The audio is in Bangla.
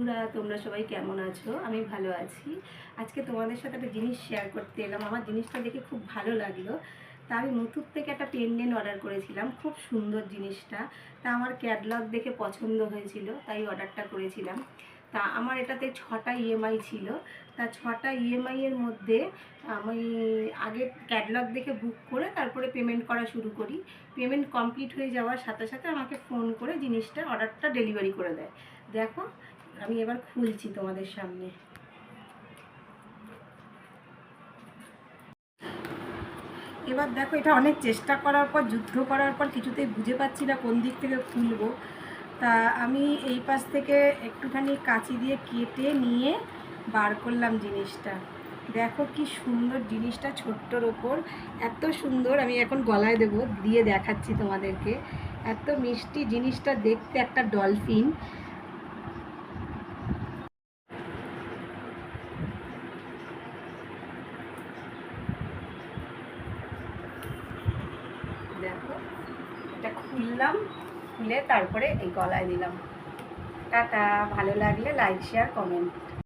বন্ধুরা, তোমরা সবাই কেমন আছো? আমি ভালো আছি। আজকে তোমাদের সাথে একটা জিনিস শেয়ার করতে এলাম। আমার জিনিসটা দেখে খুব ভালো লাগল। তা আমি মুথুর থেকে একটা পেন্ডেন্ট অর্ডার করেছিলাম। খুব সুন্দর জিনিসটা। তা আমার ক্যাটলগ দেখে পছন্দ হয়েছিল, তাই অর্ডারটা করেছিলাম। তা আমার এটাতে ছটা ইএমআই ছিল। তা ছটা ইএমআই এর মধ্যে আমি আগে ক্যাটলগ দেখে বুক করে তারপরে পেমেন্ট করা শুরু করি। পেমেন্ট কমপ্লিট হয়ে যাওয়ার সাথে সাথে আমাকে ফোন করে জিনিসটা অর্ডারটা ডেলিভারি করে দেয়। দেখো আমি এবার খুলছি তোমাদের সামনে। এবার দেখো, এটা অনেক চেষ্টা করার পর, যুদ্ধ করার পর কিছুতেই বুঝে পাচ্ছি না কোন দিক থেকে খুলবো। তা আমি এই পাশ থেকে একটুখানি কাঁচি দিয়ে কেটে নিয়ে বার করলাম জিনিসটা। দেখো কি সুন্দর জিনিসটা ছোট্টর ওপর। এত সুন্দর, আমি এখন গলায় দেবো, দিয়ে দেখাচ্ছি তোমাদেরকে। এত মিষ্টি জিনিসটা দেখতে, একটা ডলফিন দেখো এটা খুললাম খুলে তারপরে এই গলায় দিলাম। টাটা ভালো লাগলে লাইক শেয়ার কমেন্ট